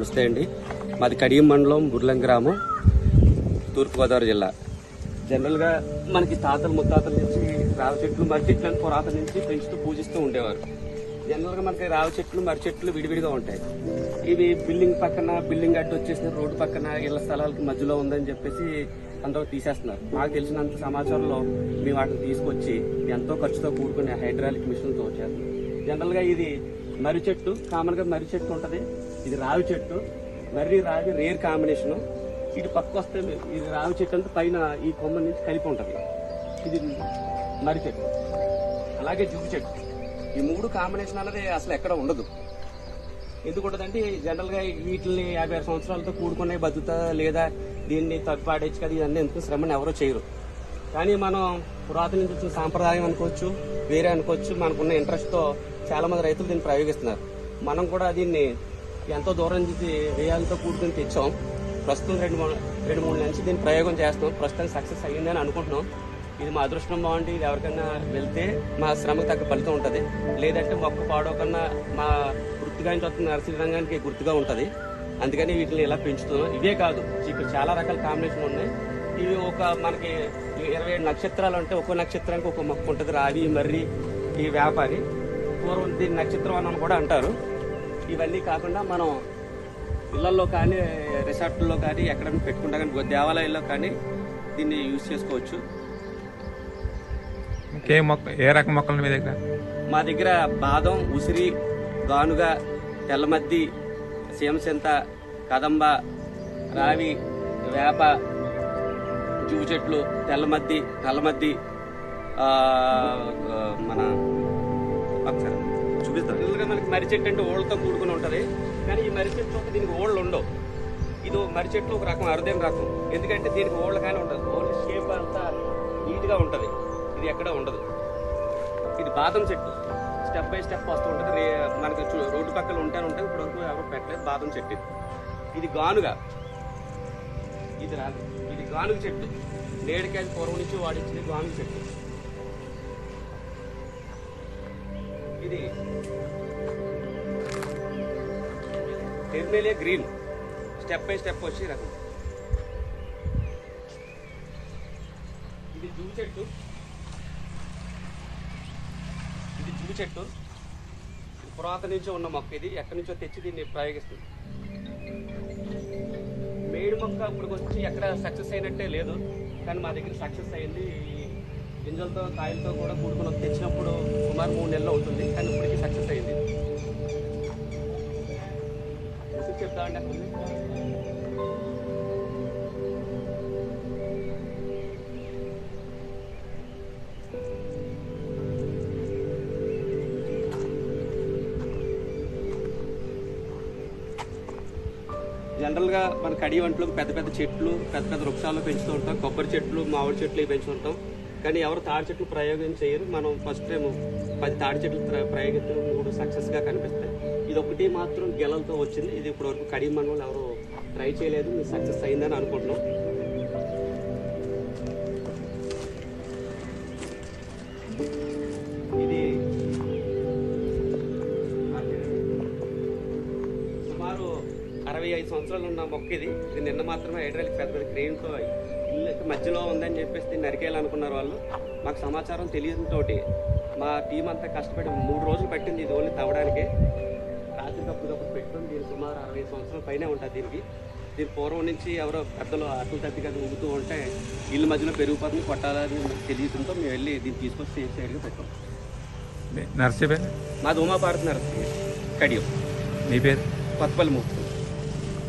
నమస్తే అండి మాది కడియం మండలం బుర్లం గ్రామం తూర్పుగోదావరి జిల్లా. జనరల్గా మనకి తాతలు ముత్తాతల నుంచి రావి చెట్లు మర్రి చెట్లు పురాతన నుంచి పెంచుతూ పూజిస్తూ ఉండేవారు. జనరల్గా మనకి రావి చెట్లు మర్రి చెట్లు విడివిడిగా ఉంటాయి. ఇవి బిల్డింగ్ పక్కన బిల్డింగ్ అడ్డు వచ్చేసిన రోడ్డు పక్కన ఇళ్ళ స్థలాలకి మధ్యలో ఉందని చెప్పేసి అందరూ తీసేస్తున్నారు. నాకు తెలిసినంత సమాచారంలో మేము వాటిని తీసుకొచ్చి ఎంతో ఖర్చుతో కూడుకునే హైడ్రాలిక్ మిషన్తో చేస్తున్నాం. జనరల్గా ఇది మర్రి చెట్టు కామన్గా మర్రి చెట్టు ఉంటుంది. ఇది రావి చెట్టు. మర్రి రావి రేర్ కాంబినేషను. ఇటు పక్క వస్తే ఇది రావి చెట్టు అంతా పైన ఈ కొమ్మ నుంచి కలిపి ఉంటుంది. ఇది మర్రి చెట్టు. అలాగే జుగు చెట్టు. ఈ మూడు కాంబినేషన్ అన్నది అసలు ఎక్కడ ఉండదు. ఎందుకు ఉంటుందంటే జనరల్గా వీటిని యాభై ఆరు సంవత్సరాలతో కూడుకునే బతుకుతా లేదా దీన్ని తప్పాడేచ్చు కదా ఇవన్నీ ఎందుకు శ్రమని ఎవరో చేయరు. కానీ మనం పురాతన నుంచి వచ్చిన సాంప్రదాయం అనుకోవచ్చు వేరే అనుకోవచ్చు మనకున్న ఇంట్రెస్ట్తో చాలా మంది రైతులు దీన్ని ప్రయోగిస్తున్నారు. మనం కూడా దీన్ని ఎంతో దూరం నుంచి వ్యయాలతో కూడుకుని తెచ్చాం. ప్రస్తుతం రెండు మూడు రెండు మూడు నుంచి దీన్ని ప్రయోగం చేస్తున్నాం. ప్రస్తుతానికి సక్సెస్ అయ్యిందని అనుకుంటున్నాం. ఇది మా అదృష్టం బాగుండి ఇది ఎవరికైనా వెళ్తే మా శ్రమకు తగ్గ ఫలితం ఉంటుంది. లేదంటే మొక్క పాడోకన్నా మా వృత్తిగా నుంచి వస్తున్న నర్సరీ రంగానికి గుర్తుగా ఉంటుంది. అందుకని వీటిని ఇలా పెంచుతున్నాం. ఇవే కాదు ఇక్కడ చాలా రకాల కాంబినేషన్ ఉన్నాయి. ఇవి ఒక మనకి ఇరవై ఏడు నక్షత్రాలు అంటే ఒక్కో నక్షత్రానికి ఒక మొక్క ఉంటుంది. రావి మర్రి ఈ వ్యాపారి. పూర్వం దీన్ని నక్షత్రం అని కూడా అంటారు. ఇవన్నీ కాకుండా మనం ఇళ్ళలో కానీ రిసార్ట్లో కానీ ఎక్కడైనా పెట్టుకుంటా కానీ దేవాలయాల్లో కానీ దీన్ని యూజ్ చేసుకోవచ్చు. ఇంకే మొక్క ఏ రకం మొక్కలు మీ దగ్గర? మా దగ్గర బాదం ఉసిరి గానుగ తెల్లమద్ది సీమసింత కదంబ రావి వేప జువు చెట్లు తెల్లమద్ది నల్లమద్ది మన చూపిస్తాను జనరల్గా మనకి మర్రి చెట్టు అంటే ఓళ్ళతో కూడుకుని ఉంటుంది. కానీ ఈ మర్రి చెట్టు దీనికి ఓళ్ళు ఉండవు. ఇది ఓ మర్రి చెట్లు ఒక రకం అరుదైన రకం. ఎందుకంటే దీనికి ఓళ్ళు కానీ ఉండదు ఓన్లీ షేప్ అంతా నీట్గా ఉంటుంది. ఇది ఎక్కడ ఉండదు. ఇది బాదం చెట్టు. స్టెప్ బై స్టెప్ వస్తూ ఉంటుంది. మనకి రోడ్డు పక్కన ఉంటాను ఉంటాయి ఇప్పుడు వరకు ఎవరు పెట్టలేదు బాదం చెట్టు ఇది. గానుగా. ఇది రాదు. ఇది గానుగ చెట్టు. నేడికాయ పూర్వం నుంచి వాడించింది గానుగ చెట్టు. ఇది terminalia green. Step by step వచ్చి రకం ఇది జూ చెట్టు. ఇది జూ చెట్టు. పురాతన నుంచి ఉన్న మొక్క ఇది. ఎక్కడి నుంచో తెచ్చి దీన్ని ప్రయోగిస్తుంది. మేడు మొక్క ఇప్పుడు వచ్చి ఎక్కడ సక్సెస్ అయినట్టే లేదు. కానీ మా దగ్గర సక్సెస్ అయింది ఈ గింజలతో కాయలతో కూడా కూడుకుని తెచ్చినప్పుడు సుమారు మూడు నెలలు అవుతుంది. కానీ ఇప్పటికీ సక్సెస్ అయింది. చెప్తామండి అక్కడ జనరల్గా మన కడి వంటలు పెద్ద పెద్ద చెట్లు పెద్ద పెద్ద వృక్షాలు పెంచుతూ ఉంటాం. కొబ్బరి చెట్లు మామిడి చెట్లు పెంచుతూ పెంచుతుంటాం కానీ ఎవరు తాడి చెట్లు ప్రయోగం చేయరు. మనం ఫస్ట్ టైం పది తాడి చెట్లు ప్ర- ప్రయోగిస్తే మూడు సక్సెస్గా కనిపిస్తాయి. ఇది ఒకటి మాత్రం గెలలతో వచ్చింది. ఇది ఇప్పటి వరకు కడి మండలం ఎవరు ట్రై చేయలేదు. సక్సెస్ అయిందని అనుకుంటున్నాం. ఇది సుమారు అరవై ఐదు సంవత్సరాలు ఉన్న మొక్క ఇది. ఇది నిన్న మాత్రమే హైడ్రాలిక్ పెద్ద పెద్ద క్రెయిన్తో ఇల్లు మధ్యలో ఉందని చెప్పేసి నరికేయాలనుకున్నారు వాళ్ళు. మాకు సమాచారం తెలియడంతో మా టీం అంతా కష్టపడి మూడు రోజులు పట్టింది ఇది ఓన్లీ తవ్వడానికి. రాత్రి తప్పుదప్పుడు పెట్టుకుని దీని సుమారు అరవై సంవత్సరాల పైనే ఉంటుంది దీనికి. దీని పూర్వం నుంచి ఎవరో పెద్దలు అట్లు తప్పిగా ఊగుతూ ఉంటే ఇల్లు మధ్యలో పెరిగిపోతుంది కొట్టాలని తెలియడంతో మేము వెళ్ళి దీన్ని తీసుకొచ్చి సేఫ్ సైడ్గా పెట్టాం. మీ నర్సరీ పేరు మాది ఉమాభారత్ నరసింహ కడియం. మీ పేరు? కొత్తపల్లి ముక్కు.